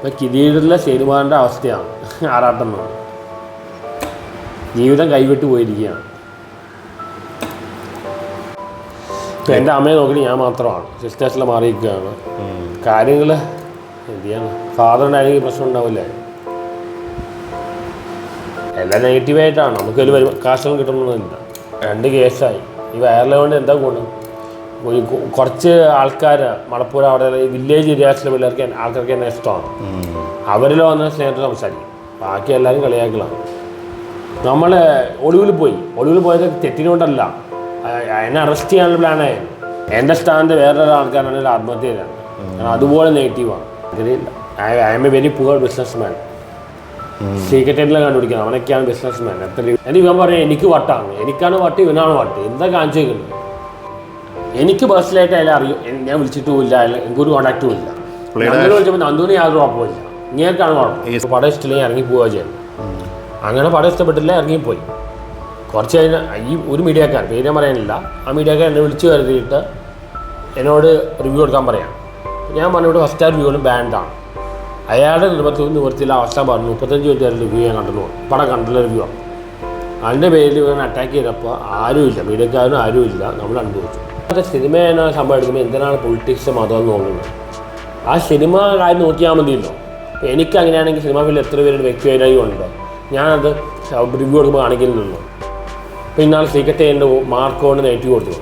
ഇപ്പം കിരീടത്തിലെ ശ്രീകുമാറിന്റെ അവസ്ഥയാണ്. ആറാട്ടം പറയുന്നത്. ജീവിതം കൈവിട്ട് പോയിരിക്കുകയാണ്. ഇപ്പം എന്റെ അമ്മയെ നോക്കി ഞാൻ മാത്രമാണ്. സിസ്റ്റേഴ്സിൽ മാറിയിരിക്കുകയാണ്. കാര്യങ്ങൾ എന്ത് ചെയ്യാണ് ഫാദറിനാണെങ്കിൽ പ്രശ്നം ഉണ്ടാവില്ലേ? എല്ലാം നെഗറ്റീവായിട്ടാണ് നമുക്കൊരു കാശൊന്നും കിട്ടണമെന്നില്ല. രണ്ട് കേസായി ഈ വയറിലെ കൊണ്ട് എന്താ ഗുണം? കുറച്ച് ആൾക്കാർ മലപ്പുറം അവിടെ വില്ലേജ് ഏരിയാസിലെ പിള്ളേർക്ക് ആൾക്കാർക്ക് തന്നെ ഇഷ്ടമാണ് അവരിലോ വന്ന് സ്നേഹത്തിൽ സംസാരിക്കും. ബാക്കി എല്ലാവരും കളിയാക്കലാണ്. നമ്മൾ ഒളിവിൽ പോയി. ഒളിവിൽ പോയത് തെറ്റിനുകൊണ്ടല്ല എന്നെ അറസ്റ്റ് ചെയ്യാനുള്ള പ്ലാനായിരുന്നു എന്റെ സ്ഥാനത്ത് വേറൊരു ആൾക്കാരാണെങ്കിൽ ആത്മഹത്യ ചെയ്തതാണ്. കാരണം അതുപോലെ നെഗറ്റീവാണ് അങ്ങനെയില്ല I M A very poor business man സീക്രട്ടേറ്റിലെ കണ്ടുപിടിക്കണം. അവനൊക്കെയാണ് ബിസിനസ് മാൻ എത്ര എനിക്ക് ഇവൻ പറയാം എനിക്ക് വട്ടാണ്. എനിക്കാണ് വട്ട് ഇവനാണ് വട്ട്. എന്താ കാണിച്ചേക്കുന്നത്? എനിക്ക് പേഴ്സണലായിട്ട് അയാളെ അറിയും. ഞാൻ വിളിച്ചിട്ടുമില്ല. അയാൾ എനിക്കൊരു കോൺടാക്റ്റും ഇല്ല. നന്ദു വിളിച്ചപ്പോൾ നന്ദുവിന് യാതൊരു കുഴപ്പമില്ല ഇങ്ങനെയൊക്കെയാണ് കുഴപ്പം. പടം ഇഷ്ടമില്ലെങ്കിൽ ഇറങ്ങി പോവുക ചെയ്യുന്നത് അങ്ങനെ പടം ഇഷ്ടപ്പെട്ടില്ല ഇറങ്ങിപ്പോയി. കുറച്ച് കഴിഞ്ഞ ഈ ഒരു മീഡിയക്കാരൻ പേര് ഞാൻ പറയാനില്ല. ആ മീഡിയക്കാരൻ എന്നെ വിളിച്ച് കരുതിയിട്ട് എന്നോട് റിവ്യൂ കൊടുക്കാൻ പറയാം. ഞാൻ പറഞ്ഞു ഇവിടെ ഫസ്റ്റ് സ്റ്റാർ റിവ്യൂകളും ബാൻഡാണ് അയാളുടെ നിർബന്ധത്തിൽ നിവൃത്തിയില്ല അവസ്ഥ പറഞ്ഞു. മുപ്പത്തഞ്ച് മിനിറ്റ് വരെ റിവ്യൂ ഞാൻ കണ്ടു പടം കണ്ടുള്ള റിവ്യൂ ആണ്. അതിന്റെ പേരിൽ ഇവൻ അറ്റാക്ക് ചെയ്തപ്പോൾ ആരുമില്ല. മീഡിയക്കാരനും ആരുമില്ല. നമ്മൾ അനുഭവിച്ചു മറ്റേ സിനിമ എന്ന സംഭവം എടുക്കുമ്പോൾ എന്തിനാണ് പൊളിറ്റിക്സ് മതം എന്ന് നോക്കുന്നത്? ആ സിനിമ കാര്യം നോക്കിയാൽ മതിയല്ലോ. എനിക്ക് അങ്ങനെയാണെങ്കിൽ സിനിമ ഫീൽഡിൽ എത്ര പേരുടെ വ്യക്തിപരമായി ഉണ്ട്. ഞാനത് റിവ്യൂ കൊടുക്കുമ്പോൾ കാണിക്കുന്നുള്ളൂ ഇപ്പം ഇന്നാൾ സീക്രട്ട് എന്റെ മാർക്ക് കൊണ്ട് നെഗറ്റീവ് കൊടുത്തു.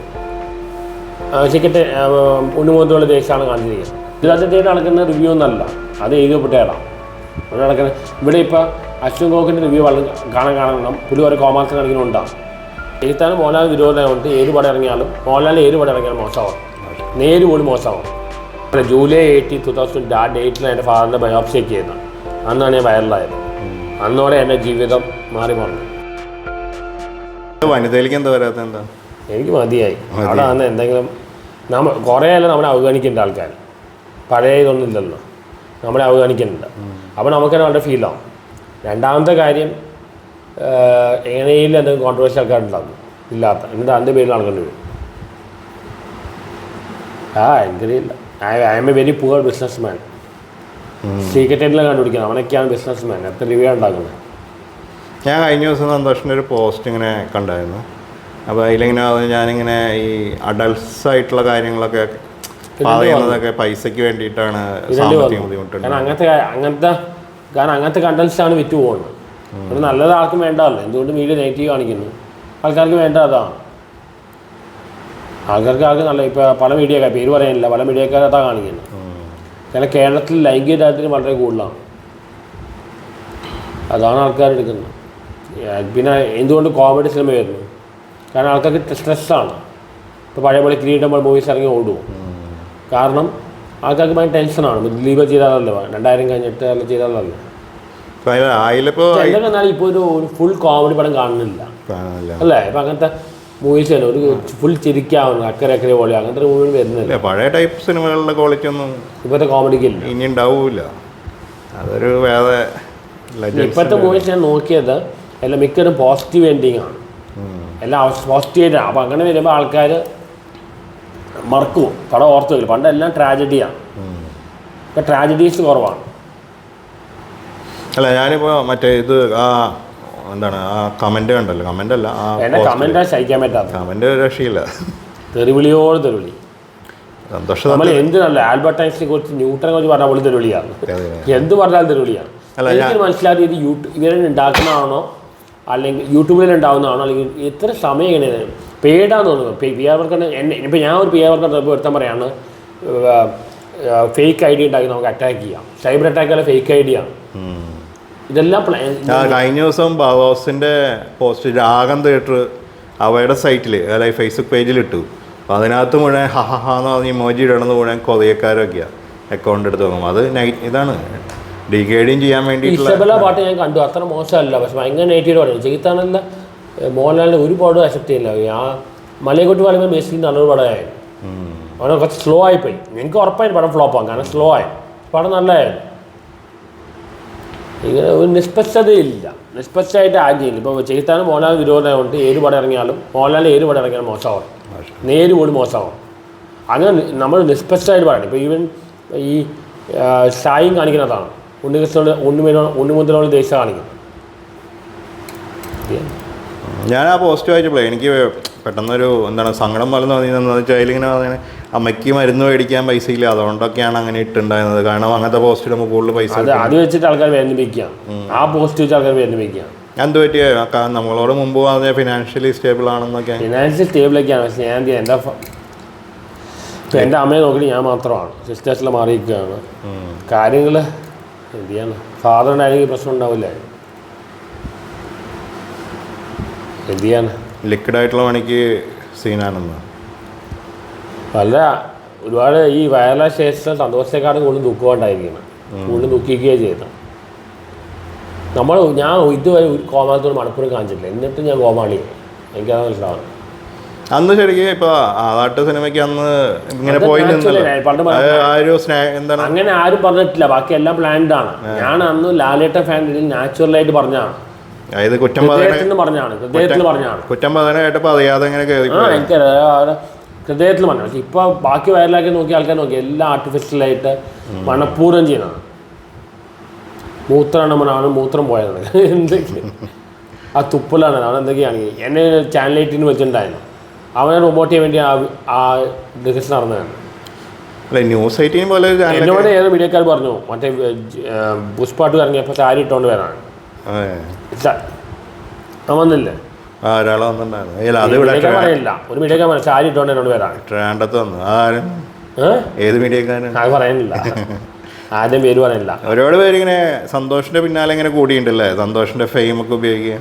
സീക്രട്ട് ഉണ്ണുമുഖത്തുള്ള ദേശമാണ് കാണിച്ചിരിക്കുന്നത്. ഇതിനകത്ത് നടക്കുന്ന റിവ്യൂ ഒന്നല്ല. അത് എഴുതപ്പെട്ടേടാം ഇവിടെ നടക്കുന്ന ഇവിടെ ഇപ്പോൾ അശ്വൻ ഗോഖിന്റെ റിവ്യൂ വളരെ കാണാൻ കാണണം. പുള്ളി ഒരു കോമാർസ് കാണിക്കുന്നുണ്ടാവും എഴുത്താനും മോഹൻലാൽ വിരോധമായതുകൊണ്ട് ഏത് പടം ഇറങ്ങിയാലും മോഹൻലാൽ ഏത് പടം ഇറങ്ങിയാലും മോശമാവും നേര് പോലും മോശമാവും അല്ല ജൂലൈ എയ്റ്റി ടു തൗസൻഡ് ആ ഡേറ്റിലാണ് എന്റെ ഫാദറിന്റെ ബയോപ്സി ഒക്കെ ചെയ്യുന്നത് അന്നാണ് ഞാൻ വൈറലായത്. അന്നോടെ എന്റെ ജീവിതം മാറി മറന്നു വനിതയിലേക്ക് എന്താ വരാത്ത എന്താ? എനിക്ക് മതിയായി. അവിടെ അന്ന് എന്തെങ്കിലും നമ്മൾ കുറേ അല്ല നമ്മളെ അവഗണിക്കേണ്ട ആൾക്കാർ പഴയ ഇതൊന്നും ഇല്ലല്ലോ. നമ്മളെ അവഗണിക്കുന്നുണ്ട് അപ്പോൾ നമുക്കത് വളരെ ഫീലാവും രണ്ടാമത്തെ കാര്യം എങ്ങനെയും എന്തെങ്കിലും കോൺട്രവേഴ്സി ആൾക്കാരുണ്ടാകും ഇല്ലാത്ത. എന്നിട്ട് അതിന്റെ പേരിൽ നടക്കേണ്ടി വരും. ആ എനിക്കറിയില്ല I I M A very poor business man സീക്രട്ടേറ്റിലെ കണ്ടുപിടിക്കുന്നത് അവനൊക്കെയാണ് ബിസിനസ് മാൻ എത്ര രൂപയാണ് ഉണ്ടാക്കുന്നത്? ഞാൻ കഴിഞ്ഞ ദിവസം സന്തോഷിന്റെ ഒരു പോസ്റ്റ് ഇങ്ങനെ കണ്ടായിരുന്നു. അപ്പോൾ അതിലിങ്ങനെ അത് ഞാനിങ്ങനെ ഈ അഡൾട്ട്സ് ആയിട്ടുള്ള കാര്യങ്ങളൊക്കെ പറയുന്നതൊക്കെ പൈസയ്ക്ക് വേണ്ടിയിട്ടാണ് സാമ്പത്തിക ബുദ്ധിമുട്ടുണ്ട് അങ്ങനത്തെ അങ്ങനത്തെ കാരണം അങ്ങനത്തെ കണ്ടൻസാണ് വിറ്റ് പോകുന്നത് ഒരു നല്ലത് ആർക്കും വേണ്ടതല്ല എന്തുകൊണ്ട് മീഡിയ നെഗറ്റീവ് കാണിക്കുന്നു? ആൾക്കാർക്ക് വേണ്ട അതാണ് ആൾക്കാർക്ക് ആൾക്ക് നല്ല ഇപ്പോൾ പല മീഡിയക്കാർ പേര് പറയാനില്ല പല മീഡിയക്കാർ അതാ കാണിക്കുന്നത് കാരണം കേരളത്തിൽ ലൈംഗിക ദാരിദ്ര്യം വളരെ കൂടുതലാണ്. അതാണ് ആൾക്കാർ എടുക്കുന്നത്. പിന്നെ എന്തുകൊണ്ട് കോമഡി സിനിമ വരുന്നു? കാരണം ആൾക്കാർക്ക് സ്ട്രെസ്സാണ് ഇപ്പോൾ പഴയ പോലെ കിരീടം പോലെ മൂവീസ് ഇറങ്ങി ഓടും കാരണം ആൾക്കാർക്ക് ഭയങ്കര ടെൻഷനാണ് ദിലീപ് ചെയ്താലല്ലോ രണ്ടായിരം കഴിഞ്ഞിട്ട് അല്ല ചെയ്താലല്ലോ? എന്തൊക്കെ എന്നാലും ഇപ്പോൾ ഒരു ഒരു ഫുൾ കോമഡി പടം കാണുന്നില്ല. അല്ലേ? ഇപ്പം അങ്ങനത്തെ മൂവീസ് തന്നെ ഒരു ഫുൾ ചിരിക്കാവുന്ന അക്കരെ അക്കരെ പോലെ അങ്ങനത്തെ ഒരു മൂവി വരുന്നില്ല. പഴയ ടൈപ്പ് സിനിമകളുടെ ക്വാളിറ്റി ഒന്നും ഇപ്പോഴത്തെ കോമഡിക്ക് ഇനി ഉണ്ടാവൂല. അതൊരു വേറെ ഇപ്പോഴത്തെ മൂവീസ് ഞാൻ നോക്കിയത് എല്ലാം മിക്കതും പോസിറ്റീവ് എൻഡിങ് ആണ്. എല്ലാം പോസിറ്റീവായിട്ടാണ് അപ്പോൾ അങ്ങനെ വരുമ്പോൾ ആൾക്കാർ മറക്കും പടം ഓർത്ത് വരും പണ്ട് എല്ലാം ട്രാജഡിയാണ് ഇപ്പം ട്രാജഡീസ് കുറവാണ്. അല്ല ഞാനിപ്പോൾ മറ്റേ ഇത് ആ എന്താണ് ആ കമന്റ് കണ്ടല്ലോ കമന്റ് അല്ല ആ എന്നെ കമന്റാ സഹിക്കാൻ പറ്റാത്ത കമന്റ് രക്ഷയില്ല. തെറിവിളിയോട് തെറിവിളി സന്തോഷം നമ്മൾ എന്ത് നല്ല ആൽബർട്ട് ഐൻസ്റ്റീനെ കുറിച്ച് ന്യൂട്ടനെ കുറിച്ച് പറഞ്ഞാൽ പോലും തെരുവിളിയാണ്. അതെ. എന്ത് പറഞ്ഞാലും തെരുവിളിയാണ്. അല്ല, എനിക്ക് മനസ്സിലാക്കി ഇത് യൂട്യൂബ് ഇവരെ ഉണ്ടാക്കുന്നതാണോ? അല്ലെങ്കിൽ യൂട്യൂബിൽ ഉണ്ടാവുന്നതാണോ? അല്ലെങ്കിൽ എത്ര സമയം ഇങ്ങനെ പേടാന്ന് തോന്നുന്നു. പി ആർ വർക്കർ എന്നെ ഇപ്പം ഞാൻ ഒരു പി ആർ വർക്കർ ഒരുത്തം പറയാണ്. ഫേക്ക് ഐ ഡി ഉണ്ടാക്കി നമുക്ക് അറ്റാക്ക് ചെയ്യാം. സൈബർ അറ്റാക്കല്ല ഫേക്ക് ഐ ഡി ആണ് ഇതെല്ലാം പ്ലാൻ കഴിഞ്ഞ ദിവസം ബാബോസിന്റെ പോസ്റ്റ് രാഗം തിയേറ്റർ അവയുടെ സൈറ്റിൽ അതായത് ഫേസ്ബുക്ക് പേജിൽ ഇട്ടു. അപ്പം അതിനകത്ത് മുഴുവൻ ഹഹഹാന്ന് പറഞ്ഞ് മോജി ഇടണമെന്ന് മുഴുവൻ കൊതിയക്കാരൊക്കെയാണ് അക്കൗണ്ട് എടുത്ത് നോക്കും അത് ഇതാണ്. ഡിഗ്രേഡിങ് ചെയ്യാൻ വേണ്ടി പാട്ട് ഞാൻ കണ്ടു. അത്ര മോശമല്ല. പക്ഷെ ഭയങ്കര നെഗറ്റീവ് പാടാണ് ചെയ്ത്താണല്ല മോഹൻലാലിന്റെ ഒരു പാടും അക്സെപ്റ്റ് ചെയ്യില്ല. ആ മലയെക്കൊട്ട് പറയുമ്പോൾ ബേസിക്കലി നല്ലൊരു പടമായിരുന്നു ഉം. അവനെ കുറച്ച് സ്ലോ ആയിപ്പോയി എനിക്ക് ഉറപ്പായിട്ട് പടം ഫ്ലോപ്പ് ആകും. കാരണം സ്ലോ ആയി. പടം നല്ലതായിരുന്നു. ഇങ്ങനെ ഒരു നിഷ്പക്ഷതയില്ല. നിഷ്പക്ഷമായിട്ട് ആജ്ഞയില്ല ഇപ്പോൾ ചെയ്ത്താനും മോഹൻലാൽ വിരോധമുണ്ട്. ഏത് പടം ഇറങ്ങിയാലും മോഹൻലാൽ ഏത് പടം ഇറങ്ങിയാലും മോശമാവും നേര് പോലും മോശമാവും അങ്ങനെ നമ്മൾ നിഷ്പക്ഷമായിട്ട് പറയണം. ഇപ്പോൾ ഈവൻ ഈ സായും കാണിക്കുന്നതാണ്. ഉണ്ണികൃഷ്ണനോട് ഉണ്ണിമേനോട് ഉണ്ണിമുദ്രനോട് ദേശം കാണിക്കുന്നത് ഞാൻ ആ പോസ്റ്റ് വായിച്ചപ്പോഴേ എനിക്ക് പെട്ടെന്നൊരു എന്താണ് സങ്കടം പോലെ തോന്നിയെന്ന് വെച്ചാൽ അതിലിങ്ങനെ അമ്മയ്ക്ക് മരുന്ന് മേടിക്കാൻ പൈസ ഇല്ല അതുകൊണ്ടൊക്കെയാണ് അങ്ങനെ ഇട്ടുണ്ടായിരുന്നത്. കാരണം അങ്ങനത്തെ പോസ്റ്റ് ഇടുമ്പോൾ കൂടുതൽ പൈസ അത് അത് വെച്ചിട്ട് ആൾക്കാർ വേദനിപ്പിക്കാം ആ പോസ്റ്റ് വെച്ച് ആൾക്കാർ വേദനിപ്പിക്കാം എന്ത് പറ്റിയ നമ്മളോട് മുമ്പ് പറഞ്ഞ ഫിനാൻഷ്യലി സ്റ്റേബിൾ ആണെന്നൊക്കെ. ഫിനാൻഷ്യൽ സ്റ്റേബിളൊക്കെയാണ് പക്ഷേ ഞാൻ? എന്റെ ഇപ്പം എന്റെ അമ്മയെ നോക്കിയിട്ട് ഞാൻ മാത്രമാണ്. സിസ്റ്റേഴ്സിൽ മാറിയിരിക്കുകയാണ്. കാര്യങ്ങൾ എന്ത് ചെയ്യാണ് ഉണ്ടായിരുന്നെങ്കിൽ പ്രശ്നം ഉണ്ടാവില്ല. എന്ത് ചെയ്യാണ് ലിക്വിഡ് ആയിട്ടുള്ള പണിക്ക് സീനാണെന്ന് നല്ല ഒരുപാട് ഈ വയറിലായ ശേഷം സന്തോഷത്തെക്കാളും കൂടുതൽ ദുഃഖമുണ്ടായിരിക്കണം കൂടുതൽ ദുഃഖിക്കുകയാണ് ചെയ്തത് നമ്മൾ ഞാൻ ഇതുവരെ ഒരു കോമാളത്തോട് മണപ്പുറം കാണിച്ചിട്ടില്ല. എന്നിട്ട് ഞാൻ കോമാളി എനിക്കത് മനസ്സിലാവും അന്ന് ശരിക്കും ഇപ്പൊ ആവാട്ട് സിനിമയ്ക്ക് അന്ന് ഇങ്ങനെ പോയി എന്താണ്? അങ്ങനെ ആരും പറഞ്ഞിട്ടില്ല. ബാക്കി എല്ലാം പ്ലാൻഡ് ആണ്. ഞാൻ അന്ന് ലാലേട്ട ഫാൻ നാച്ചുറൽ ആയിട്ട് പറഞ്ഞാണ് അതായത് കുറ്റം പറഞ്ഞാണ് കുറ്റം പറഞ്ഞാണ് കുറ്റം പറഞ്ഞാണ് കേട്ടപ്പോൾ അറിയാതെ ഇങ്ങനെ ഹൃദയത്തിൽ മണ്ണ് പക്ഷെ ഇപ്പോൾ ബാക്കി വയറിലാക്കി നോക്കിയ ആൾക്കാർ നോക്കി എല്ലാം ആർട്ടിഫിഷ്യലായിട്ട് മണപ്പൂർവം ചെയ്യുന്നതാണ്. മൂത്രമാണ് മൂത്രം പോയതാണ്. എന്തൊക്കെ? ആ തുപ്പലാണ്. അവൻ എന്തൊക്കെയാണ് എന്നെ ചാനൽ എയ്റ്റീന് വെച്ചിട്ടുണ്ടായിരുന്നു. അവനെ റിമോട്ട് ചെയ്യാൻ വേണ്ടി ആ- ആ ഡിസിഷൻ നടന്നതാണ്. ന്യൂസ് എയ്റ്റീൻ പോലെ എന്നോട് ഏതോ മീഡിയക്കാർ പറഞ്ഞു മറ്റേ പുഷ്പാട്ട് ഇറങ്ങിയപ്പോൾ സാരി ഇട്ടുകൊണ്ട് വരാനാണ്. അവന്നില്ലേ അവൻ വന്നില്ലേ. ആ ഒരാളെ വന്നിട്ടുണ്ടായിരുന്നു. അല്ല അത് ഇവിടെ പറയില്ല ഒരു മീഡിയക്കാർ പറഞ്ഞു സാരി ഇട്ടുകൊണ്ട് എന്നോട് വരാണ് ട്രാൻഡത്ത് വന്നു. ആരും? ഏത് മീഡിയക്കാരൻ? അത് പറയാനില്ല ആദ്യം പേര് പറയാനില്ല ഒരുപാട് പേര് ഇങ്ങനെ സന്തോഷിന്റെ പിന്നാലെ ഇങ്ങനെ കൂടിയിട്ടുണ്ടല്ലേ സന്തോഷിന്റെ ഫെയിം ഒക്കെ ഉപയോഗിക്കുക.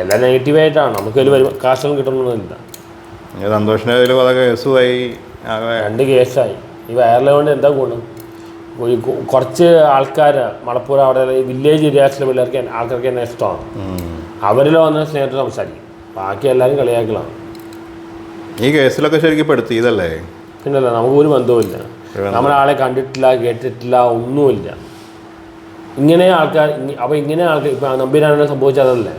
എല്ലാം നെഗറ്റീവായിട്ടാണ് നമുക്ക് ഒരു വരും കാശൊന്നും കിട്ടണമെന്നില്ല സന്തോഷിന്റെ പല കേസുമായി രണ്ട് കേസായി. ഈ വയറിലെ കൊണ്ട് എന്താ ഗുണം? ഈ കുറച്ച് ആൾക്കാർ മലപ്പുറം അവിടെ വില്ലേജ് ഏരിയാസിലെ പിള്ളേർക്ക് ആൾക്കാർക്ക് തന്നെ ഇഷ്ടമാണ്. ഉം. വന്ന സ്നേഹത്തിൽ സംസാരിക്കും. ബാക്കി എല്ലാവരും കളിയാക്കലാണ്. ഈ കേസിലൊക്കെ ശരിക്കും പെടുത്തി ഇതല്ലേ? പിന്നല്ല നമുക്ക് ഒരു ബന്ധവുമില്ല. നമ്മളാളെ ആളെ കണ്ടിട്ടില്ല കേട്ടിട്ടില്ല ഒന്നുമില്ല. ഇങ്ങനെ ആൾക്കാർ അപ്പോൾ ഇങ്ങനെ ആൾക്കാർ ഇപ്പം നമ്പീരാനെ സംഭവിച്ചതല്ലേ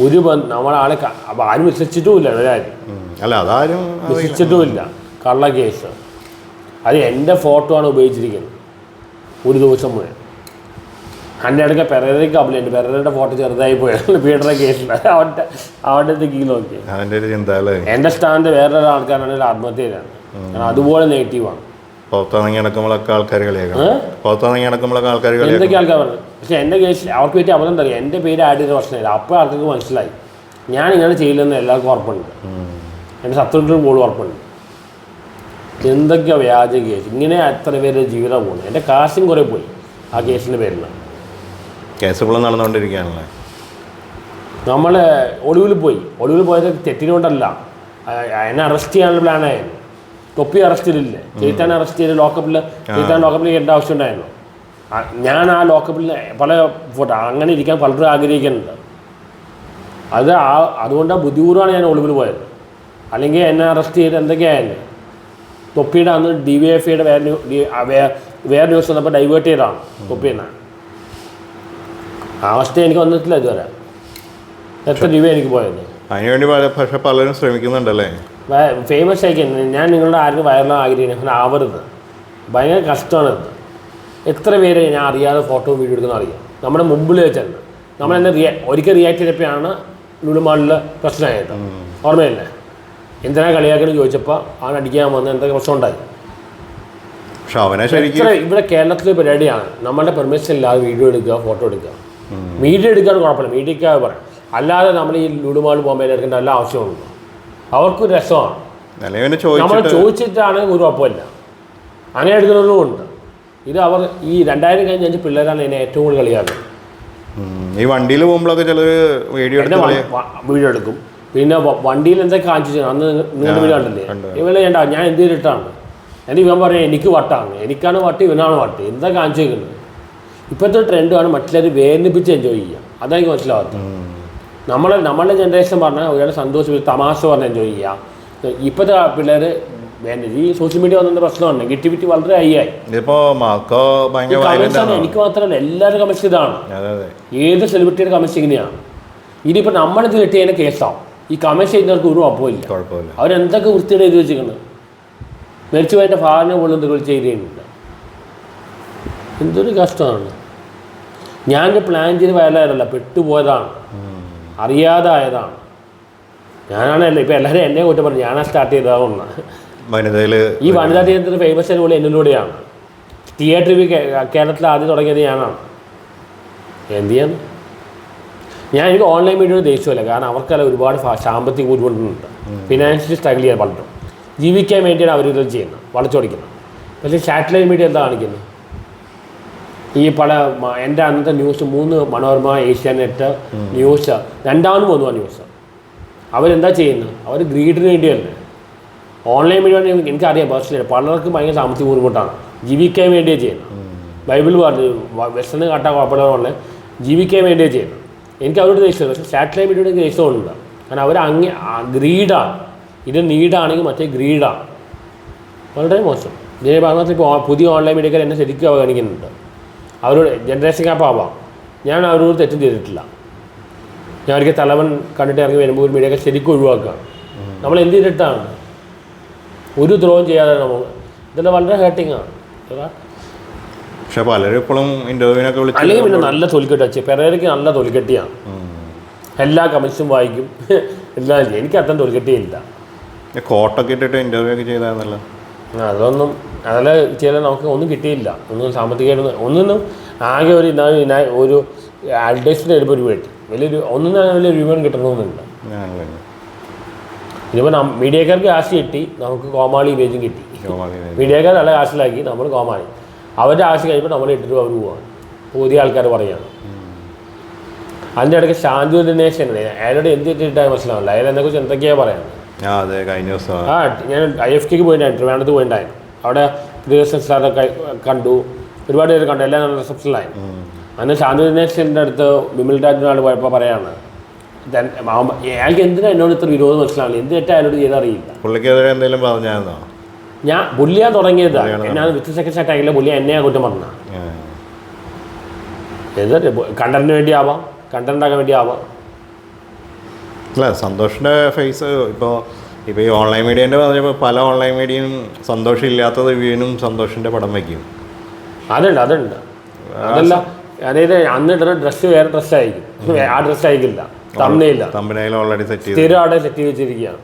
ഒരു ബന്ധം നമ്മളാളെ അപ്പം അപ്പോൾ ആരും വിശ്വസിച്ചിട്ടുമില്ല ഇവരാരും. അല്ല അതാരും. വിശ്വസിച്ചിട്ടുമില്ല. കള്ള കേസ് അത് എന്റെ ഫോട്ടോ ആണ് ഉപയോഗിച്ചിരിക്കുന്നത്. ഒരു ദിവസം മുഴുവൻ. അടുക്ക പെരേരയ്ക്ക് കബലുണ്ട് പെരേരയുടെ ഫോട്ടോ ചെറുതായി പോയാണ് പീഡന കേസിലാണ് അവന്റെ അവന്റെ തിക്കി നോക്കി എന്റെ സ്ഥാനത്ത് വേറൊരു ആൾക്കാരാണെങ്കിൽ ആത്മഹത്യ ചെയ്താണ് കാരണം അതുപോലെ നെഗറ്റീവാണ് പുറത്തിറങ്ങി നടക്കുമ്പോഴൊക്കെ ആൾക്കാർ കളിയാക്കണം. ഏ? പുറത്തിറങ്ങി നടക്കുമ്പോഴൊക്കെ ആൾക്കാർ കളിയാക്കണം. എന്തൊക്കെ ആൾക്കാർ പറഞ്ഞു പക്ഷേ എന്റെ കേസിൽ അവർക്ക് പറ്റിയ അബദ്ധം തറിയാം എന്റെ പേര് ആഡ് ചെയ്ത പ്രശ്നമില്ല. അപ്പോൾ ആൾക്കാർക്ക് മനസ്സിലായി. ഞാൻ ഇങ്ങനെ ചെയ്യില്ലെന്ന് എല്ലാവർക്കും ഉറപ്പുണ്ട്. എന്റെ എന്റെ ശത്രുക്കളും പോലും ഉറപ്പുണ്ട്. എന്തൊക്കെയാ വ്യാജ കേസ് ഇങ്ങനെ എത്ര പേര് ജീവിതം പോകുന്നു? എന്റെ കാശും കുറേ പോയി ആ കേസിന്റെ പേരിൽ. കേസ് ഇപ്പോഴും നടന്നുകൊണ്ടിരിക്കുകയാണല്ലേ? നമ്മൾ ഒളിവിൽ പോയി. ഒളിവിൽ പോയത് തെറ്റിനുകൊണ്ടല്ല എന്നെ അറസ്റ്റ് ചെയ്യാനുള്ള പ്ലാനായിരുന്നു തൊപ്പി അറസ്റ്റ് ചെയ്തില്ലേ ചെയ്താൻ അറസ്റ്റ് ചെയ്ത് ലോക്കപ്പിൽ ചെയ്താൻ ലോക്കപ്പിൽ എന്റെ ആവശ്യം ഉണ്ടായിരുന്നു ഞാൻ ആ ലോക്കപ്പിൽ പല ഫോട്ടോ അങ്ങനെ ഇരിക്കാൻ പലരും ആഗ്രഹിക്കുന്നുണ്ട്. അത് ആ അതുകൊണ്ട് ബുദ്ധിപൂർവമാണ് ഞാൻ ഒളിവിൽ പോയത്. അല്ലെങ്കിൽ എന്നെ അറസ്റ്റ് ചെയ്ത് എന്തൊക്കെയായിരുന്നു? തൊപ്പിയുടെ അന്ന് ഡി വി എഫ് ഐയുടെ വേറെ വേറെ ന്യൂസ് വന്നപ്പോൾ ഡൈവേർട്ട് ചെയ്തതാണ് തൊപ്പിയെന്നാണ് ആ അവസ്ഥ എനിക്ക് വന്നിട്ടില്ല ഇതുവരെ. എത്ര രൂപ എനിക്ക് പോയത്? അതിനുവേണ്ടി പക്ഷെ പലരും ശ്രമിക്കുന്നുണ്ടല്ലേ? ഫേമസ് ആയിക്കുന്നത് ഞാൻ നിങ്ങളുടെ ആരും വയറിലാൻ ആഗ്രഹിക്കുന്നത്? ആവരുത് ഭയങ്കര കഷ്ടമാണ് എത്ര പേര് ഞാൻ അറിയാതെ ഫോട്ടോ വീഡിയോ എടുക്കുന്ന അറിയാം? നമ്മുടെ മുമ്പിൽ വെച്ചാണ് നമ്മൾ എന്നെ റിയാ ഒരിക്കൽ റിയാക്ട് ചെയ്തപ്പോഴാണ് ലുലുമാളിൽ പ്രശ്നമായത്. ഓർമ്മയില്ലേ? എന്തിനാ കളിയാക്കണമെന്ന് ചോദിച്ചപ്പോൾ അവൻ അടിക്കാൻ വന്ന എന്തൊക്കെ പ്രശ്നം ഉണ്ടായി? പക്ഷെ അവനെ ശരിക്കും ഇവിടെ കേരളത്തിലെ പരിപാടിയാണ്. നമ്മളുടെ പെർമിഷൻ ഇല്ലാതെ വീഡിയോ എടുക്കുക ഫോട്ടോ എടുക്കുക. വീഡിയോ എടുക്കാൻ കുഴപ്പമില്ല. മീഡിയക്കാർ പറയാം. അല്ലാതെ നമ്മൾ ഈ ലുഡുമാൾ ബോംബെയിൽ എടുക്കേണ്ട എല്ലാ ആവശ്യമുള്ളൂ അവർക്കൊരു രസമാണ്. നമ്മൾ ചോദിച്ചിട്ടാണ് ഒരു കുഴപ്പമില്ല. അങ്ങനെ എടുക്കുന്നവരും ഉണ്ട്. ഇത് അവർ ഈ രണ്ടായിരം കഴിഞ്ഞ അഞ്ച് പിള്ളേരാണ് ഇതിനെ ഏറ്റവും കൂടുതൽ കളിയാക്കുന്നത്. ഈ വണ്ടിയിൽ പോകുമ്പോഴൊക്കെ ചിലർ വീഡിയോ വീഡിയോ എടുക്കും. പിന്നെ വണ്ടിയിൽ എന്താ കാണിച്ചു. അന്ന് നിങ്ങളുടെ വീട് കണ്ടില്ലേ? ഇവളെ ഇവനെ ഞാൻ ഞാൻ ഇട്ടാണ് എനിക്ക് ഇവൻ പറയാം എനിക്ക് വട്ടാണ്. എനിക്കാണ് വട്ട് ഇവനാണ് വട്ട്. എന്താ കാണിച്ചു വെക്കുന്നത്? ഇപ്പോഴത്തെ ട്രെൻഡാണ് മറ്റുള്ളവർ വേദനിപ്പിച്ച് എൻജോയ് ചെയ്യുക അതായിരിക്കും മനസ്സിലാവാത്തത്. നമ്മൾ നമ്മളെ നമ്മളുടെ ജനറേഷൻ പറഞ്ഞാൽ ഒരാൾ സന്തോഷം തമാശ പറഞ്ഞ് എൻജോയ് ചെയ്യുക ഇപ്പോഴത്തെ പിള്ളേർ ഈ സോഷ്യൽ മീഡിയ വന്നതിന്റെ പ്രശ്നമാണ്. നെഗറ്റിവിറ്റി വളരെ ഹൈ ആയി. എനിക്ക് മാത്രമല്ല എല്ലാവരും കമൻസ് ഇതാണ് ഏത് സെലിബ്രിറ്റിയുടെ കമൻസ് ഇങ്ങനെയാണ്? ഇനിയിപ്പോൾ നമ്മളിത് കിട്ടിയ അതിനെ കേസാവും ഈ കമൻസ് ചെയ്യുന്നവർക്ക് ഒരു കുഴപ്പമില്ല. കുഴപ്പമില്ല. അവരെന്തൊക്കെ വൃത്തിയുടെ എഴുതി വെച്ചിരിക്കുന്നത്? മരിച്ചുപോയതിന്റെ ഫാറിനെ പോലും എന്തൊക്കെ ചെയ്തിട്ടുണ്ട് എന്തൊരു കഷ്ടമാണ്. ഞാൻ പ്ലാൻ ചെയ്ത് വയലായതല്ല പെട്ടുപോയതാണ്. അറിയാതായതാണ്. ഞാനാണല്ലോ ഇപ്പം എല്ലാവരും എന്നെ കുറ്റം പറഞ്ഞു ഞാനാ സ്റ്റാർട്ട് ചെയ്തതാണ് വനിതയിൽ ഈ വനിതാ തിയേറ്റർ ഫേമസ് അനുകൂലം എന്നിലൂടെയാണ് തിയേറ്റർ കേരളത്തിൽ ആദ്യം തുടങ്ങിയത് ഞാനാണ്. എന്ത് ചെയ്യാൻ? ഞാൻ എനിക്ക് ഓൺലൈൻ മീഡിയയോട് ദേഷ്യമല്ല കാരണം അവർക്കല്ല ഒരുപാട് സാമ്പത്തിക ബുദ്ധിമുട്ടുണ്ട്. ഫിനാൻഷ്യലി സ്ട്രഗിൾ ചെയ്യാൻ പലരും. ജീവിക്കാൻ വേണ്ടിയാണ് അവരിത് ചെയ്യുന്നത് വളച്ചൊടിക്കുന്നത്. പക്ഷേ സാറ്റലൈറ്റ് മീഡിയ എന്താ കാണിക്കുന്നത്? ഈ പല എന്റെ അന്നത്തെ ന്യൂസ് മൂന്ന് മനോരമ ഏഷ്യാനെറ്റ് ന്യൂസ്. രണ്ടാമത് വന്നു ആ ന്യൂസ്. അവരെന്താ ചെയ്യുന്നത്? അവർ ഗ്രീഡിന് വേണ്ടിയല്ലേ? ഓൺലൈൻ മീഡിയ എനിക്കറിയാം പേഴ്സണലി പലർക്കും ഭയങ്കര സാമ്പത്തിക ബുദ്ധിമുട്ടാണ്. ജീവിക്കാൻ വേണ്ടിയേ ചെയ്യുന്നത്. ബൈബിൾ പറഞ്ഞു വെസ്റ്റേൺ കാട്ടാൻ കുഴപ്പമില്ല ജീവിക്കാൻ വേണ്ടിയേ ചെയ്യുന്നത്. എനിക്ക് അവരോട് ദേഷ്യമില്ല പക്ഷേ സാറ്റലൈറ്റ് മീഡിയയുടെ ദേഷ്യമുണ്ട് കാരണം അവർ അങ്ങ് ഗ്രീഡാണ്. ഇത് നീഡാണെങ്കിൽ മറ്റേ ഗ്രീഡാണ്. വളരെ മോശം. ഇതേ ഭാഗത്ത് ഇപ്പോൾ പുതിയ ഓൺലൈൻ മീഡിയക്കാർ എന്നെ ശരിക്കും അവഗണിക്കുന്നുണ്ട്. അവരോട് ജനറേഷൻ ഗ്യാപ്പ് ആവാം. ഞാൻ അവരോട് തെറ്റും ചെയ്തിട്ടില്ല. ഞാൻ ഒരിക്കൽ തലവൻ കണ്ടിട്ട് ഇറങ്ങി വരുമ്പോൾ ഒരു മീഡിയൊക്കെ ശരിക്കും ഒഴിവാക്കുകയാണ് നമ്മൾ എന്ത് ചെയ്തിട്ടാണ്? ഒരു ദ്രോഹം ചെയ്യാതെ നമ്മൾ ഇതെല്ലാം വളരെ ഹേർട്ടിങ് ആണ്. ഇതാ. പക്ഷെ പലരും ഇപ്പോഴും ഇന്റർവ്യൂവിനൊക്കെ അല്ലെങ്കിൽ വിളിച്ച് പിന്നെ നല്ല തൊലിക്കെട്ട് അച്ഛൻ പെരേരയ്ക്ക് നല്ല തൊലിക്കെട്ടിയാണ്. എല്ലാ കമൻസും വായിക്കും. എല്ലാം എനിക്ക് അത്ര തൊലിക്കെട്ടിയില്ല. കോട്ടൊക്കെ ഇട്ടിട്ട് ഇന്റർവ്യൂ ഒക്കെ ചെയ്തായിരുന്നല്ലോ അതൊന്നും അതെല്ലാം ചില നമുക്ക് ഒന്നും കിട്ടിയില്ല. ഒന്നും സാമ്പത്തികമായിട്ട് ഒന്നും ആകെ ഒരു ഒരു ഇതാ- ഒരു വരുമ്പോൾ ഒരു വേണ്ടി വലിയൊരു ഒന്നും തന്നെ വലിയ രൂപയും കിട്ടണമെന്നില്ല. ഇതിപ്പോൾ മീഡിയക്കാർക്ക് കാശ് കിട്ടി നമുക്ക് കോമാളി ഇമേജും കിട്ടി. മീഡിയക്കാർ നല്ല കാശിലാക്കി നമ്മൾ കോമാളി. അവരുടെ ആശ കഴിയുമ്പോൾ നമ്മൾ എട്ട് രൂപ അവർ പോവാണ്. പുതിയ ആൾക്കാർ പറയുകയാണ്. അതിന്റെ ഇടയ്ക്ക് ശാന്തി ദിനേശൻ അയാളോട് എന്ത് കിട്ടിയിട്ടാണ് മനസ്സിലാവില്ല അയാൾ എന്നെക്കുറിച്ച് എന്തൊക്കെയാണ് പറയുന്നത്? ആ കഴിഞ്ഞ ദിവസം. ആ ഞാൻ ഐ എഫ് ടിക്ക് പോയിട്ടുണ്ടായിരുന്നു ട്രിവാൻഡത്ത് പോയിട്ടുണ്ടായിരുന്നു അവിടെ സാറെ കണ്ടു. ഒരുപാട് പേര് കണ്ടു. എല്ലാം നല്ല റിസപ്ഷനിലായി അന്ന് ശാന്തി ദിനേശിന്റെ അടുത്ത് വിമൽ രാജനാട് പോയപ്പോൾ പറയാണ് അയാൾക്ക് എന്തിനാ എന്നോട് ഇത്ര വിരോധം മനസ്സിലാവില്ല എന്ത് തെറ്റാ അയാളോട് ചെയ്തറിയില്ല. പുള്ളിക്കെതിരെ എന്തെങ്കിലും പറഞ്ഞായിരുന്നോ? ഞാൻ ബുള്ളിയാൻ തുടങ്ങിയതാണ് ഞാൻ വിത്ത് സെക്കൻഡ് ആയില്ല ബുള്ളിയ എന്നെയാ കുറ്റം പറഞ്ഞ. കണ്ടന്റിന് വേണ്ടി ആവാം കണ്ടന്റ് ആക്കാൻ വേണ്ടി ആവാം അല്ല സന്തോഷിന്റെ ഫേസ് ഇപ്പോൾ ഇപ്പോൾ ഈ ഓൺലൈൻ മീഡിയേന്റെ പറഞ്ഞപ്പോൾ പല ഓൺലൈൻ മീഡിയയും സന്തോഷം ഇല്ലാത്ത റിവ്യൂവിനും സന്തോഷിന്റെ പടം വയ്ക്കും. അതുണ്ട് അതുണ്ട്. അതല്ല അതായത് അന്ന് ഇടുന്ന ഡ്രസ്സ് വേറെ ഡ്രസ്സ് ആയിരിക്കും. ആ ഡ്രസ്സ് ആയിരിക്കില്ല. തമ്മിലില്ല തമ്മിലായി ഓൾറെഡി സെറ്റ് ചെയ്ത്. സ്ഥിരം അവിടെ സെറ്റ് വെച്ചിരിക്കുകയാണ്.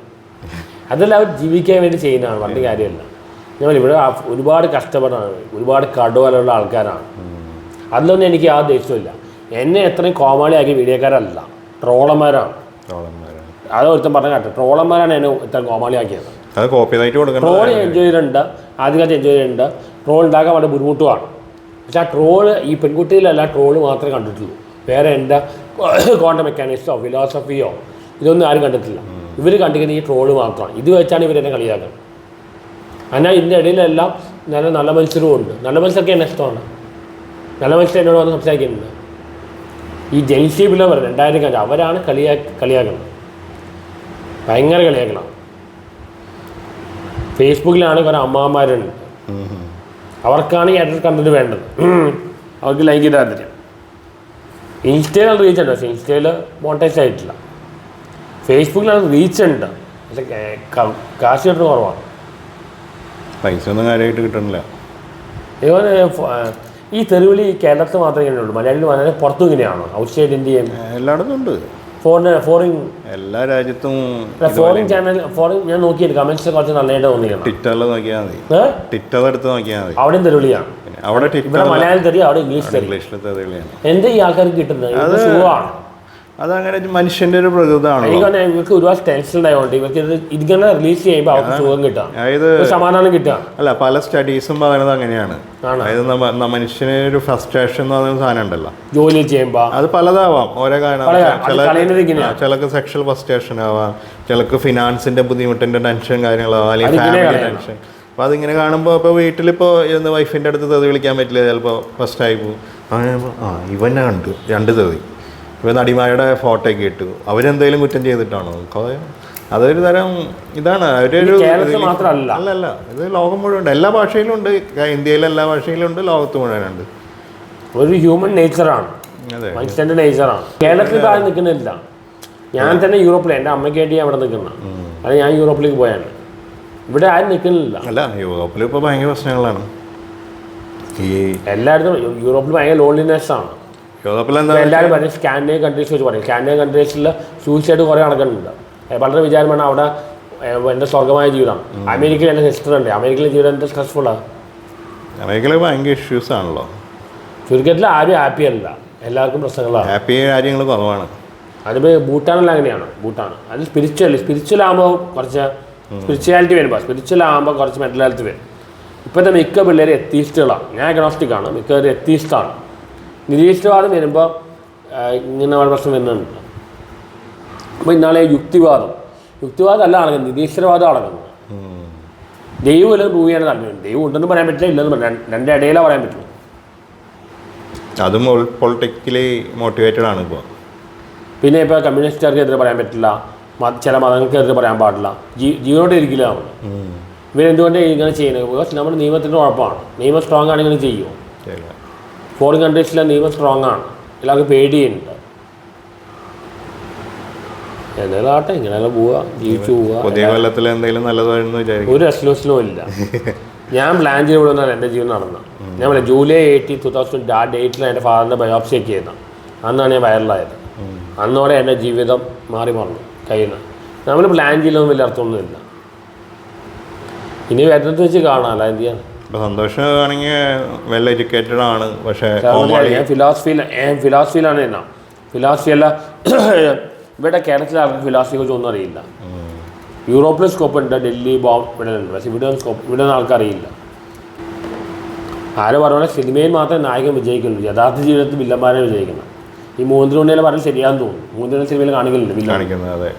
അതെല്ലാം അവർ ജീവിക്കാൻ വേണ്ടി ചെയ്യുന്നതാണ് പറഞ്ഞ കാര്യമല്ല. ഞങ്ങൾ ഇവിടെ ഒരുപാട് കഷ്ടപ്പെടാണ് ഒരുപാട് കടുവലുള്ള ആൾക്കാരാണ്. അതിലൊന്നും എനിക്ക് ആ ദേഷ്യമില്ല എന്നെ എത്രയും കോമാളിയാക്കിയ വീഡിയോക്കാരല്ല ട്രോളന്മാരാണ്. ട്രോളന്മാരാണ് അത് ഒരുത്തൻ പറഞ്ഞ കേട്ടോ. ട്രോളന്മാരാണ് എന്നെ ഇത്ര കോമാളിയാക്കിയത്. അത് കോപ്പി റൈറ്റ് കൊടുക്കണം ട്രോൾ എൻജോയ് ചെയ്തിട്ടുണ്ട്. ആദ്യകാലത്ത് എൻജോയ് ചെയ്തിട്ടുണ്ട്. ട്രോൾ ഉണ്ടാക്കാൻ വളരെ ബുദ്ധിമുട്ടുമാണ് പക്ഷേ ആ ട്രോൾ ഈ പെൺകുട്ടിയിലല്ല ട്രോൾ മാത്രമേ കണ്ടിട്ടുള്ളൂ. വേറെ എന്റെ കോണ്ട മെക്കാനിക്സോ ഫിലോസഫിയോ ഇതൊന്നും ആരും കണ്ടിട്ടില്ല. ഇവർ കണ്ടിരിക്കുന്നത് ഈ ട്രോൾ മാത്രമാണ്. ഇത് വെച്ചാണ് ഇവർ എന്നെ കളിയാക്കുന്നത്. എന്നാൽ ഇതിന്റെ ഇടയിലെല്ലാം നല്ല നല്ല മത്സരവും ഉണ്ട്. നല്ല മത്സരമൊക്കെ എന്നെ ഇഷ്ടമാണ്. നല്ല മത്സരം എന്നോട് വന്ന് സംസാരിക്കുന്നുണ്ട്. ഈ ജെൻസി പിള്ളവർ രണ്ടായിരം കാലം അവരാണ് കളിയാ കളിയാക്കുന്നത്. ഭയങ്കര കളിയാക്കണം. ഫേസ്ബുക്കിലാണ് കുറേ അമ്മമാരുണ്ട് അവർക്കാണ് ഈ അഡൽട്ട് കണ്ടന്റ് വേണ്ടത്. അവർക്ക് ലൈംഗിക താല്പര്യം ഇൻസ്റ്റയിൽ റീച്ച് ഉണ്ട്. പക്ഷേ ഇൻസ്റ്റയിൽ മോട്ടൈസ് ആയിട്ടില്ല. ഫേസ്ബുക്കിലാണ് റീച്ച് ഉണ്ട്. പക്ഷേ കാശ് കിട്ടുന്ന കുറവാണ്. പൈസ ഒന്നും കാര്യമായിട്ട് കിട്ടണില്ല. ഇതുപോലെ ഈ തെരുവിളി കേരളത്തിൽ മാത്രമേ ഉള്ളൂ മലയാളികൾ വളരെ പുറത്തും ഇങ്ങനെയാണോ? ഔട്ട്സൈഡ് ഇന്ത്യയും എല്ലായിടത്തും ഉണ്ട്. ഫോറിൻ ഫോറിൻ എല്ലാ രാജ്യത്തും ഫോറിൻ ചാനൽ ഫോറിൻ ഞാൻ നോക്കിയത് കമന്റ്സ് കുറച്ച് നല്ലതായിട്ട് തോന്നിയാണ് ട്വിറ്ററിൽ നോക്കിയാൽ മതി. ട്വിറ്റർ എടുത്ത് നോക്കിയാൽ മതി. അവിടെയും തെരുവിളിയാണ് അവിടെ ഇവിടെ മലയാളം തെറി അവിടെ ഇംഗ്ലീഷ് ഇംഗ്ലീഷിൽ തെറിയാണ് എന്താ ഈ ആൾക്കാർക്ക് കിട്ടുന്നത്? സുഖമാണ്. അതങ്ങനെ മനുഷ്യന്റെ ഒരു പ്രകൃതമാണ് ഇവർക്ക് ഒരുപാട് ടെൻഷൻ ഉണ്ടായതുകൊണ്ട് ഇവർക്ക് ഇതിങ്ങനെ റിലീസ് ചെയ്യുമ്പോൾ അവർക്ക് സുഖം കിട്ടാം അതായത് സമാധാനം കിട്ടാം അല്ല പല സ്റ്റഡീസും പറയുന്നത് അങ്ങനെയാണ്? അതായത് മനുഷ്യന് ഒരു ഫ്രസ്ട്രേഷൻ എന്ന് പറയുന്ന സാധനം ഉണ്ടല്ലോ. ജോലി ചെയ്യുമ്പോൾ അത് പലതാവാം. ഓരോ കാരണം. ചിലക്ക് സെക്ഷൽ ഫ്രസ്ട്രേഷൻ ആവാം. ചിലക്ക് ഫിനാൻസിന്റെ ബുദ്ധിമുട്ടിന്റെ ടെൻഷൻ കാര്യങ്ങളാവാം. അല്ലെങ്കിൽ ഫാമിലി ടെൻഷൻ അപ്പോൾ അതിങ്ങനെ കാണുമ്പോൾ ഇപ്പോൾ വീട്ടിലിപ്പോ ഇരുന്ന് വൈഫിന്റെ അടുത്ത് തെറി വിളിക്കാൻ പറ്റില്ല. ചിലപ്പോൾ ഫസ്റ്റ് ആയി പോകും ഇവനെ കണ്ടു രണ്ട് തെറി. ഇവ നടിമാരുടെ ഫോട്ടോ ഒക്കെ ഇട്ടു. അവരെന്തെങ്കിലും കുറ്റം ചെയ്തിട്ടാണോ? അതൊരു തരം ഇതാണ്. അവരൊരു മാത്രമല്ല. അല്ല അല്ല ഇത് ലോകം മുഴുവൻ ഉണ്ട്. എല്ലാ ഭാഷയിലും ഉണ്ട്. ഇന്ത്യയിലെ എല്ലാ ഭാഷയിലും ഉണ്ട്. ലോകത്ത് മുഴുവനുണ്ട് ഒരു ഹ്യൂമൻ നേച്ചറാണ് അതെ. മനുഷ്യന്റെ നേച്ചറാണ് കേരളത്തിൽ താഴെ നിൽക്കുന്നില്ല. ഞാൻ തന്നെ യൂറോപ്പിലെ. എന്റെ അമ്മയ്ക്ക് വേണ്ടി അവിടെ നിൽക്കുന്ന. അത് ഞാൻ യൂറോപ്പിലേക്ക് പോയാണ്. ഇവിടെ ആരും നിൽക്കുന്നില്ല. അല്ല യൂറോപ്പിൽ ഇപ്പോൾ ഭയങ്കര പ്രശ്നങ്ങളാണ്. ഈ എല്ലായിടത്തും യൂറോപ്പിൽ ഭയങ്കര ലോൺലിനെസ് ആണ്. എല്ലാവരും പറയും സ്കാൻഡിനേവ് കൺട്രീസ് വെച്ച് പറയും. സ്കാൻഡിനേവ് കൺട്രീസിൽ സൂയിസൈഡ് കുറേ നടക്കുന്നുണ്ട്. വളരെ വിചാരമാണ് അവിടെ എന്റെ സ്വർഗമായ ജീവിതമാണ്. അമേരിക്കയിൽ എന്റെ സിസ്റ്റർ ഉണ്ട്. അമേരിക്കയിലെ ജീവിതം എന്റെ സ്ട്രെസ്ഫുള്ളാണ് അമേരിക്കയിലെ ഭയങ്കര ഇഷ്യൂസ് ആണല്ലോ. ചുരുക്കത്തിൽ ആരും ഹാപ്പി അല്ല. എല്ലാവർക്കും പ്രശ്നങ്ങളാണ്. ഹാപ്പി കാര്യങ്ങൾ കുറവാണ്. അതിപ്പോൾ ഭൂട്ടാനെല്ലാം അങ്ങനെയാണ്. ഭൂട്ടാൻ. അത് സ്പിരിച്വൽ സ്പിരിച്വൽ ആകുമ്പോൾ കുറച്ച് സ്പിരിച്വാലിറ്റി വരുമ്പോൾ സ്പിരിച്വൽ ആകുമ്പോൾ കുറച്ച് മെന്റൽ ഹെൽത്ത് വരും. ഇപ്പോഴത്തെ മിക്ക പിള്ളേർ എത്തീസ്റ്റുകളാണ് ഞാൻ അഗ്നോസ്റ്റിക് ആണ്. മിക്കവർ എത്തീസ്റ്റാണ് നിരീശ്വരവാദം വരുമ്പോൾ ഇങ്ങനെ പ്രശ്നം വരുന്നുണ്ട്. അപ്പോൾ ഇന്നാളെ യുക്തിവാദം. യുക്തിവാദം അല്ല അടങ്ങുന്നത് നിരീശ്വരവാദം അടങ്ങുന്നത് ദൈവം ഇല്ലെന്ന് പ്രൂവ് ചെയ്യാൻ താല്പര്യം ദൈവം ഉണ്ടെന്ന് പറയാൻ പറ്റില്ല ഇല്ലെന്ന് പറയാൻ രണ്ട് ഇടയിലാണ് പറയാൻ പറ്റുള്ളൂ. അതും പൊളിറ്റിക്കലി മോട്ടിവേറ്റഡ് ആണ് ഇപ്പോൾ പിന്നെ ഇപ്പോൾ കമ്മ്യൂണിസ്റ്റുകാർക്കെതിരെ പറയാൻ പറ്റില്ല ചില മതങ്ങൾക്കെതിരെ പറയാൻ പാടില്ല. ജീ ജീവനോടെ ഇരിക്കില്ല നമ്മൾ. ഇവരെന്തുകൊണ്ട് ഇങ്ങനെ ചെയ്യുന്നത്? ബിക്കോസ് നമ്മുടെ നിയമത്തിന്റെ ഉഴപ്പാണ് നിയമം സ്ട്രോങ് ആണെങ്കിൽ ചെയ്യുമോ ഫോറിൻ കൺട്രീസിലെ നിയമം സ്ട്രോങ് ആണ്. എല്ലാവർക്കും പേടിയുണ്ട്. എന്തായാലും ആട്ടെ ഇങ്ങനെയെല്ലാം പോവുക ജീവിച്ചു പോവുക. പുതിയ കൊല്ലത്തിൽ എന്തെങ്കിലും നല്ലതായിരുന്നു വിചാരിക്കും. ഒരു റെസ്ലൂഷനും ഇല്ല. ഞാൻ പ്ലാൻ ചെയ്ത് വിടുന്നതാണ് എന്റെ ജീവൻ നടന്നത് ഞാൻ പറയാം ജൂലൈ എയ്റ്റി ടു തൗസൻഡ് ആ ഡേറ്റിലാണ് എന്റെ ഫാദറിന്റെ ബയോപ്സി ഒക്കെ ചെയ്യുന്നത് അന്നാണ് ഞാൻ വൈറലായത് അന്നോടെ എന്റെ ജീവിതം മാറി മറന്നു കയ്യിൽ നിന്ന് നമ്മൾ പ്ലാൻ ചെയ്യലൊന്നും വലിയ അർത്ഥമൊന്നുമില്ല. ഇനി വരുന്നത് വെച്ച് കാണാമല്ലോ എന്ത് ചെയ്യാൻ? ഇപ്പൊ സന്തോഷം ആണെങ്കിൽ വെൽ എഡ്യൂക്കേറ്റഡ് ആണ്. പക്ഷേ ഞാൻ ഫിലോസഫിയിൽ ഫിലോസഫിയിലാണ് എന്നാ ഫിലോസഫി അല്ല ഇവിടെ കേരളത്തിലെ ആൾക്ക് ഫിലോസഫിയെ കുറിച്ച് ഒന്നും അറിയില്ല. യൂറോപ്പിൽ സ്കോപ്പ് ഉണ്ട് ഡൽഹി ബോംബ് ഇവിടെ ഉണ്ട്. പക്ഷേ ഇവിടെ സ്കോപ്പ് ഇവിടെ നിന്ന് ആൾക്കറിയില്ല ആരും പറഞ്ഞ സിനിമയിൽ മാത്രമേ നായകൻ വിജയിക്കുള്ളൂ യഥാർത്ഥ ജീവിതത്തിൽ വില്ലന്മാരെ വിജയിക്കുന്നത്. ഈ മൂന്നിലുണ്ണിയിൽ പറഞ്ഞാൽ ശരിയാന്ന് തോന്നുന്നു. മൂന്നിലുള്ള സിനിമയിൽ കാണുകയില്ല വില്ല അതെ.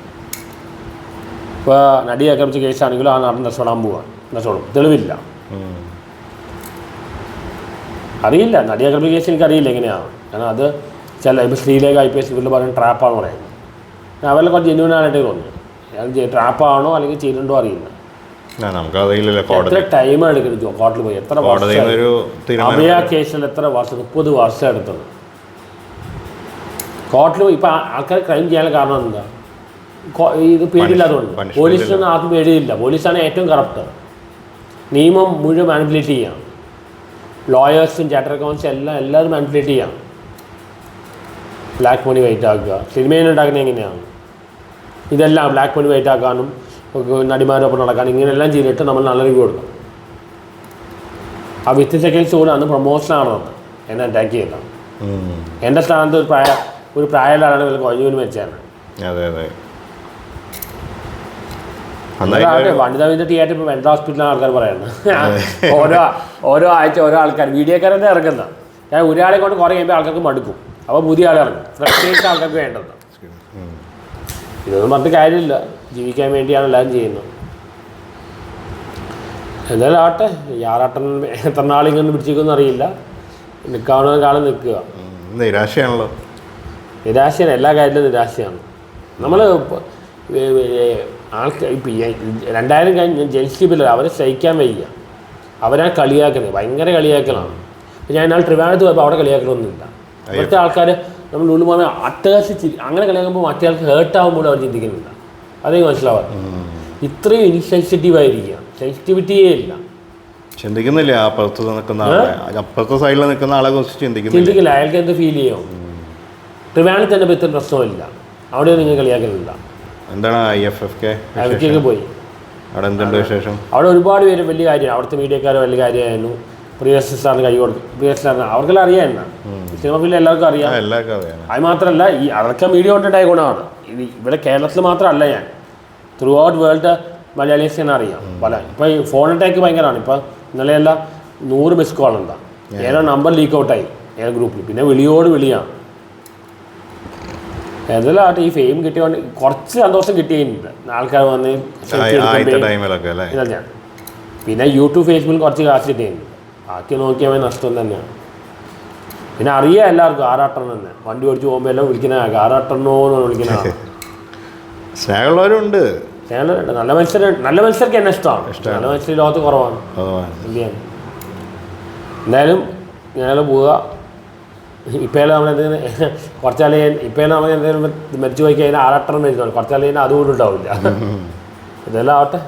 ഇപ്പോൾ നടി ആക്രമിച്ച കേസാണെങ്കിലും ആ നടൻ രസപ്പെടാൻ പോവാൻ രസപ്പെടും തെളിവില്ല. അറിയില്ല. നടി ആക്രമിച്ച കേസ് എനിക്കറിയില്ല എങ്ങനെയാണ്. കാരണം അത് ചില ഇപ്പോൾ ശ്രീലേഖ ഐ പി എസ് ഇവരുടെ പറയുന്നത്. ട്രാപ്പാണ് പറയുന്നത് അവരെല്ലാം കുറച്ച് ജെന്യൂൻ ആയിട്ട് തോന്നുന്നു അയാൾ ട്രാപ്പാണോ അല്ലെങ്കിൽ ചെയ്തിട്ടുണ്ടോ അറിയില്ല. എത്ര ടൈം എടുക്കുന്നു കോർട്ടിൽ പോയി? എത്ര വർഷം അഭയ കേസിൽ എത്ര വർഷം മുപ്പത് വർഷം എടുത്തത്? കോർട്ടിൽ പോയി ഇപ്പം ആൾക്കാർ ക്രൈം ചെയ്യാനുള്ള കാരണം എന്താ? ഇത് പേടിയില്ലാത്തതുകൊണ്ട് പോലീസിനൊന്നും ആർക്കും പേടിയില്ല. പോലീസാണ് ഏറ്റവും കറപ്റ്റ് നിയമം മുഴുവൻ മാനിപ്പുലേറ്റ് ചെയ്യാം. ലോയേഴ്സും ചാറ്റർ അക്കൗണ്ട്സും എല്ലാം എല്ലാവരും മാനിപ്പുലേറ്റ് ചെയ്യാം ബ്ലാക്ക് മണി വൈറ്റ് ആക്കുക. സിനിമയിൽ ഉണ്ടാക്കുന്നത് എങ്ങനെയാണ്? ഇതെല്ലാം ബ്ലാക്ക് മണി വൈറ്റ് ആക്കാനും നടിമാരൊപ്പം നടക്കാനും ഇങ്ങനെയെല്ലാം ചെയ്തിട്ട് നമ്മൾ നല്ല റിവ്യൂ കൊടുക്കും ആ വിത്ത് സെക്കൻഡ്സ് കൂടെ അന്ന് പ്രൊമോഷനാണ് എന്നെ അറ്റാക്ക് ചെയ്തത്. എന്റെ സ്ഥാനത്ത് ഒരു പ്രായ ഒരു പ്രായമുള്ള ആളാണ് കൊഞ്ഞൂന് വെച്ചാണ് അതെ അതെ. വനിതാ വിദ്യ തിയേറ്റർ ഇപ്പോൾ മെന്റൽ ഹോസ്പിറ്റലാണ് ആൾക്കാർ പറയുന്നത്. ഓരോ ഓരോ ആഴ്ച ഓരോ ആൾക്കാർ വീഡിയോക്കാരന്റെ ഇറക്കുന്ന ഞാൻ ഒരാളെ കൊണ്ട് കുറേ കഴിയുമ്പോൾ ആൾക്കാർക്ക് മടുക്കും അപ്പോൾ പുതിയ ആളെ ഇറങ്ങും. ആൾക്കാർക്ക് വേണ്ടത്. ഇതൊന്നും പറഞ്ഞിട്ട് കാര്യമില്ല. ജീവിക്കാൻ വേണ്ടിയാണ് എല്ലാം ചെയ്യുന്നത്. എന്തായാലും ആട്ടെ ആറാട്ടൻ എത്ര നാളിങ്ങനെ പിടിച്ചിരിക്കുമെന്ന് അറിയില്ല. നിൽക്കാവുന്ന കാലം നിൽക്കുക. നിരാശയാണല്ലോ. നിരാശയാണ്. എല്ലാ കാര്യത്തിലും നിരാശയാണ്. നമ്മൾ ആൾക്ക് ഇപ്പം രണ്ടായിരം കഴിഞ്ഞ് ജെൽസി ബില്ലർ അവരെ സഹിക്കാൻ വയ്യ. അവരാ കളിയാക്കുന്നത് ഭയങ്കര കളിയാക്കലാണ്. ഇപ്പം ഞാൻ ആൾ ട്രിവാൻഡ്രത്ത് പോയപ്പോൾ അവിടെ കളിയാക്കലൊന്നുമില്ല. ഇവിടുത്തെ ആൾക്കാർ നമ്മൾ ഉള്ളു പോകുന്ന അട്ടഹസിച്ച് അങ്ങനെ കളിയാക്കുമ്പോൾ മറ്റേ ആൾക്ക് ഹേർട്ട് ആകുമ്പോൾ അവർ ചിന്തിക്കുന്നില്ല. അതേ മനസ്സിലാവാം? ഇത്രയും ഇൻസെൻസിറ്റീവ് ആയിരിക്കുക സെൻസിറ്റിവിറ്റിയേ ഇല്ല. ചിന്തിക്കുന്നില്ല? അപ്പുറത്ത് നിൽക്കുന്ന അപ്പുറത്തെ സൈഡിൽ നിൽക്കുന്ന ആളെ കുറിച്ച് ചിന്തിക്കുന്നില്ല? ചിന്തിക്കില്ല. അയാൾക്ക് എന്ത് ഫീൽ ചെയ്യും? ട്രിവാൻഡ്രത്ത് തന്നെ ഇപ്പോൾ ഇത്ര പ്രശ്നമില്ല. അവിടെ നിങ്ങൾ കളിയാക്കലില്ല. എന്താണ് ഐ എഫ് എഫ് കെ അവിടേക്കൊക്കെ പോയി. അവിടെ എന്തുണ്ട് വിശേഷം? അവിടെ ഒരുപാട് പേര് വലിയ കാര്യമാണ്. അവിടുത്തെ മീഡിയക്കാർ വലിയ കാര്യമായിരുന്നു. പ്രിയസ് സാറിന് കൈ കൊടുക്കും പ്രിയസ് സാറിന് അവർക്കെല്ലാം അറിയാം എന്നാ. സിനിമ ഫീൽഡ് എല്ലാവർക്കും അറിയാം. ആ എല്ലാവർക്കും അറിയാം. അത് മാത്രമല്ല ഈ അതൊക്കെ മീഡിയ കൊണ്ടുണ്ടായ ഗുണമാണ്. ഇത് ഇവിടെ കേരളത്തിൽ മാത്രമല്ല ഞാൻ. ത്രൂ ഔട്ട് വേൾഡ് മലയാളീസ് തന്നെ അറിയാം. പല. ഇപ്പോൾ ഈ ഫോൺ അറ്റാക്ക് ഭയങ്കരമാണ്. ഇപ്പോൾ ഇന്നലെയല്ല നൂറ് മിസ് കോൾ ഉണ്ടാകും ഏതോ നമ്പർ ലീക്ക് ഔട്ടായി ഏത് ഗ്രൂപ്പിൽ പിന്നെ വിളിയോട് വിളിയാണ്. ആട്ടെ ഈ ഫെയിം കിട്ടിയോണ്ട് കുറച്ച് സന്തോഷം കിട്ടിയിട്ടുണ്ട് ആൾക്കാർ വന്ന് ഞാൻ. പിന്നെ യൂട്യൂബ് ഫേസ്ബുക്കിൽ കുറച്ച് കാശ് കിട്ടിയിട്ടുണ്ട് ബാക്കി നോക്കിയാൽ നഷ്ടം തന്നെയാണ് പിന്നെ അറിയാം എല്ലാവർക്കും ആറാട്ടണം തന്നെ. വണ്ടി ഓടിച്ച് പോകുമ്പോൾ എല്ലാം വിളിക്കുന്ന ആറാട്ടണോന്ന് എന്ന് വിളിക്കുന്ന സ്നേഹമുള്ളവരുണ്ട്. സ്നേഹമുള്ളവരുണ്ട്. നല്ല മത്സരം നല്ല മത്സരക്ക് എന്നെ ഇഷ്ടമാണ്. നല്ല മത്സരം ലോകത്ത് കുറവാണ്. എന്തായാലും ഞങ്ങൾ പോവുക. ഇപ്പോഴെല്ലാം നമ്മൾ എന്തെങ്കിലും കുറച്ചാൽ ഇപ്പോഴും നമ്മൾ എന്തെങ്കിലും മരിച്ചു പോയി കഴിഞ്ഞാൽ ആറാട്ടം മരിച്ചു കുറച്ചാൽ കഴിഞ്ഞാൽ അതുകൊണ്ടുണ്ടാവില്ല ഇതെല്ലാം ആവട്ടെ.